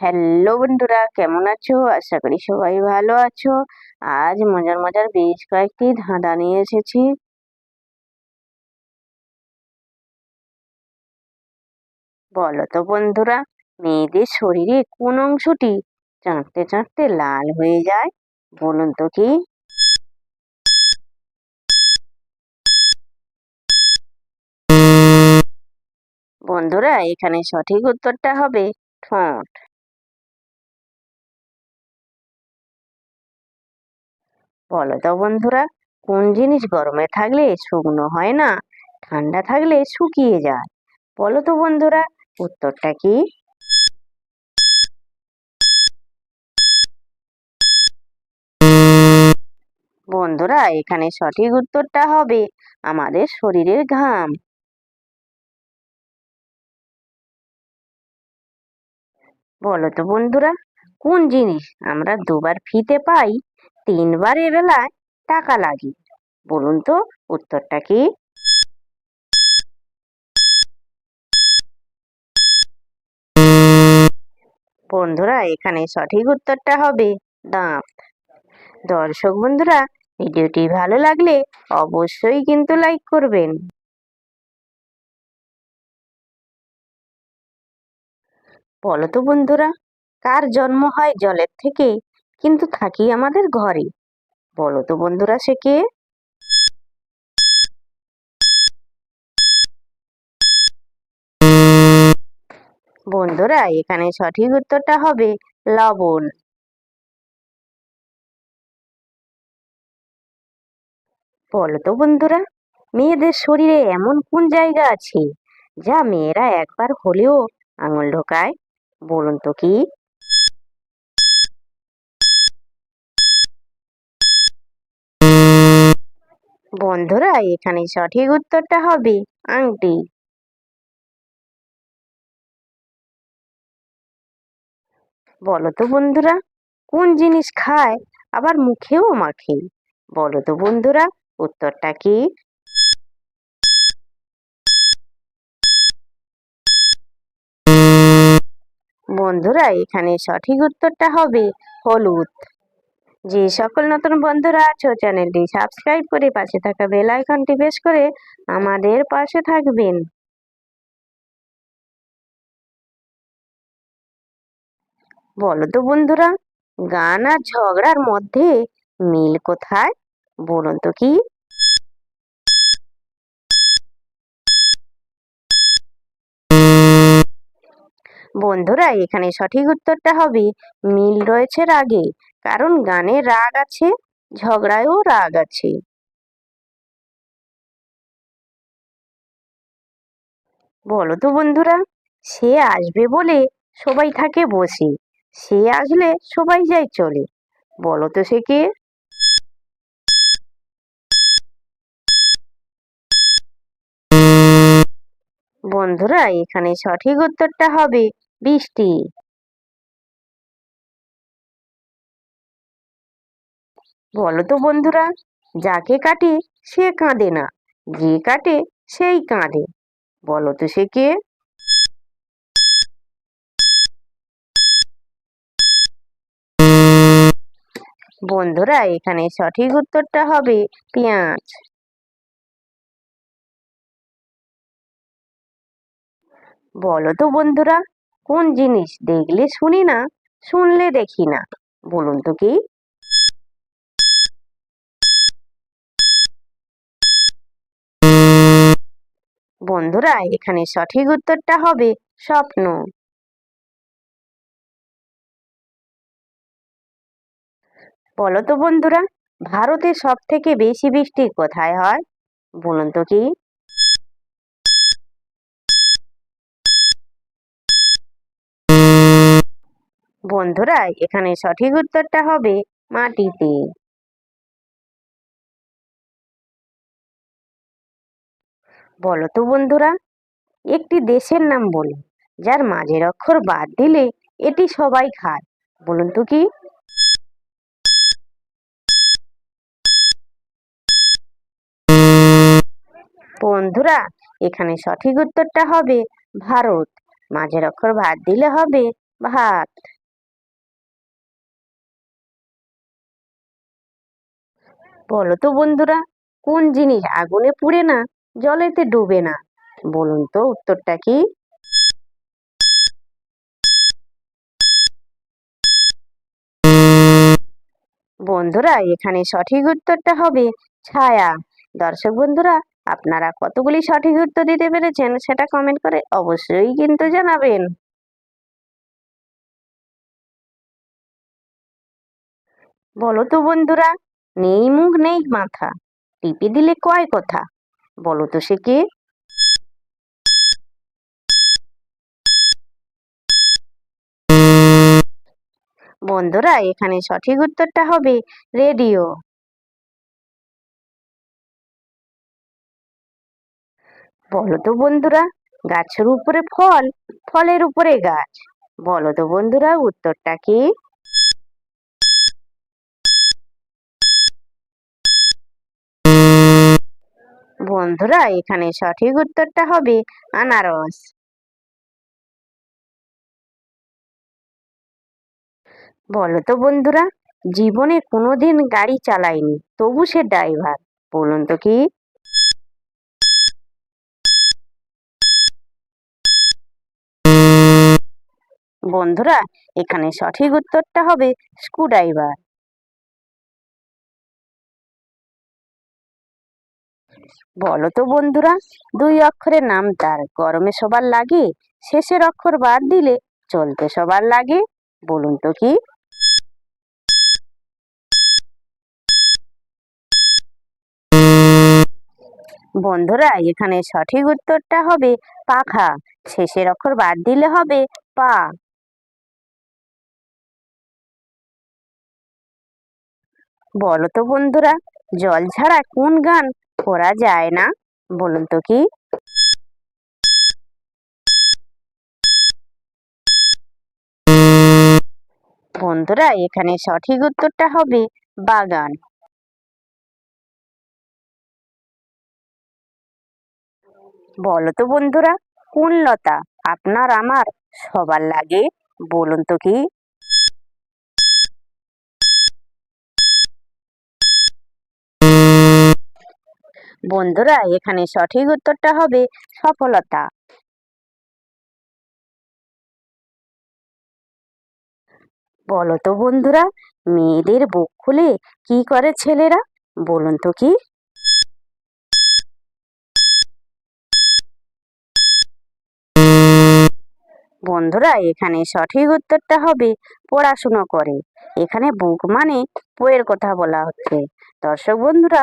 Hello বন্ধুরা, কেমন আছো? আশা করি সবাই ভালো আছো। আজ মজার মজার বেশ কয়েকটি ধাঁধা নিয়ে এসেছি। বলো তো বন্ধুরা, মেয়েদের শরীরে কোন অংশটি চাঁটতে চাঁটতে লাল হয়ে যায়? বলুন তো কি? বন্ধুরা, এখানে সঠিক উত্তরটা হবে ঠোঁট। বলো তো বন্ধুরা, কোন জিনিস গরমে থাকলে শুকনো হয় না? ঠান্ডা থাকলে শুকিয়ে যায়। বলো তো বন্ধুরা, উত্তরটা কি? বন্ধুরা, এখানে সঠিক উত্তরটা হবে আমাদের শরীরের ঘাম। বলো তো বন্ধুরা, কোন জিনিস আমরা দুবার ফিতে পাই? তিনবার বেলায় টাকা লাগে বলুন তো, উত্তরটা কি? বন্ধুরা, এখানে সঠিক উত্তরটা হবে দাঁত। দর্শক বন্ধুরা, ভিডিওটি ভালো লাগলে অবশ্যই কিন্তু লাইক করবেন। বলো তো বন্ধুরা, কার জন্ম হয় জলের থেকে? কিন্তু থাকি আমাদের ঘরে। বলো তো বন্ধুরা, সে কে? বন্ধুরা, এখানে সঠিক উত্তরটা হবে লবণ। বলো তো বন্ধুরা, মেয়েদের শরীরে এমন কোন জায়গা আছে যা মেয়েরা একবার হলেও আঙুল ঢোকায়? বলুন তো কি? বন্ধুরা এখানে সঠিক উত্তরটা হবে আংটি। বলো তো বন্ধুরা, কোন জিনিস খায় আবার মুখেও মাখে? বলো তো বন্ধুরা, উত্তরটা কি? বন্ধুরা, এখানে সঠিক উত্তরটা হবে হলুদ। যে সকল নতুন বন্ধুরা আছো চ্যানেলটি সাবস্ক্রাইব করে পাশে থাকা বেল আইকনটি প্রেস করে আমাদের পাশে থাকবেন। বলো তো বন্ধুরা, গান আর ঝগড়ার মধ্যে মিল কোথায়? বলুন তো কি? বন্ধুরা, এখানে সঠিক উত্তরটা হবে, মিল রয়েছে রাগে। কারণ গানে রাগ আছে, ঝগড়ায়ও রাগ আছে। বলো তো বন্ধুরা, সে আসবে বলে সবাই থাকে বসে, সে আসলে সবাই যায় চলে, বলো তো সে কে? বন্ধুরা, এখানে সঠিক উত্তরটা হবে বৃষ্টি। বলো তো বন্ধুরা, যাকে কাটে সে কাঁদে না, যে কাটে সেই কাঁদে। বলো তো সে কে? বন্ধুরা, এখানে সঠিক উত্তরটা হবে পেঁয়াজ। বলো তো বন্ধুরা, কোন জিনিস দেখলে শুনি না, শুনলে দেখি না? বলুন তো কি? বন্ধুরা, এখানে সঠিক উত্তরটা হবে স্বপ্ন। বলো তো বন্ধুরা, ভারতে সব থেকে বেশি বৃষ্টি কোথায় হয়? বলুন তো কি? বন্ধুরা, এখানে সঠিক উত্তরটা হবে মাটিতে। বলো তো বন্ধুরা, একটি দেশের নাম বলুন, যার মাঝের অক্ষর বাদ দিলে এটি সবাই খায়, বলুন তো কি? বন্ধুরা, এখানে সঠিক উত্তরটা হবে ভারত, মাঝের অক্ষর ভাত দিলে হবে ভাত। বলো তো বন্ধুরা, কোন জিনিস আগুনে পুড়ে না? জলেতে ডুবে না। বলুন তো, উত্তরটা কি? বন্ধুরা, এখানে সঠিক উত্তরটা হবে ছায়া। দর্শক বন্ধুরা, আপনারা কতগুলি সঠিক উত্তর দিতে পেরেছেন সেটা কমেন্ট করে অবশ্যই কিন্তু জানাবেন। বলো তো বন্ধুরা, নেই মুখ, নেই মাথা। টিপে দিলে কয় কথা? বলো তো, সে কে? বন্ধুরা, এখানে সঠিক উত্তরটা হবে রেডিও। বলো তো বন্ধুরা, গাছের উপরে ফল, ফলের উপরে গাছ। বলো তো বন্ধুরা, উত্তরটা কি? বন্ধুরা, এখানে সঠিক উত্তরটা হবে আনারস। বলো তো বন্ধুরা, জীবনে কোনোদিন গাড়ি চালায়নি তবু সে ড্রাইভার, বলুন তো কি? বন্ধুরা, এখানে সঠিক উত্তরটা হবে স্ক্রুড্রাইভার। বলো তো বন্ধুরা, দুই অক্ষরের নাম তার। গরমে সবার লাগে, শেষের অক্ষর বাদ দিলে চলতে সবার লাগে, বলুন তো কি? বন্ধুরা, এখানে সঠিক উত্তরটা হবে পাখা। শেষের অক্ষর বাদ দিলে হবে পা। বলো তো বন্ধুরা, জল ছাড়া কোন গান করা যায় না, বলুন তো কি? বন্ধুরা, এখানে সঠিক উত্তরটা হবে বাগান। বলো তো বন্ধুরা, কোন লতা? আপনার, আমার, সবার লাগে, বলুন তো কি? বন্ধুরা, এখানে সঠিক উত্তরটা হবে সফলতা। বলো তো বন্ধুরা, মেয়েদের বুক খুলে কি করে ছেলেরা? বলুন তো কি? বন্ধুরা, এখানে সঠিক উত্তরটা হবে পড়াশুনো করে। এখানে বুক মানে বইয়ের কথা বলা হচ্ছে। দর্শক বন্ধুরা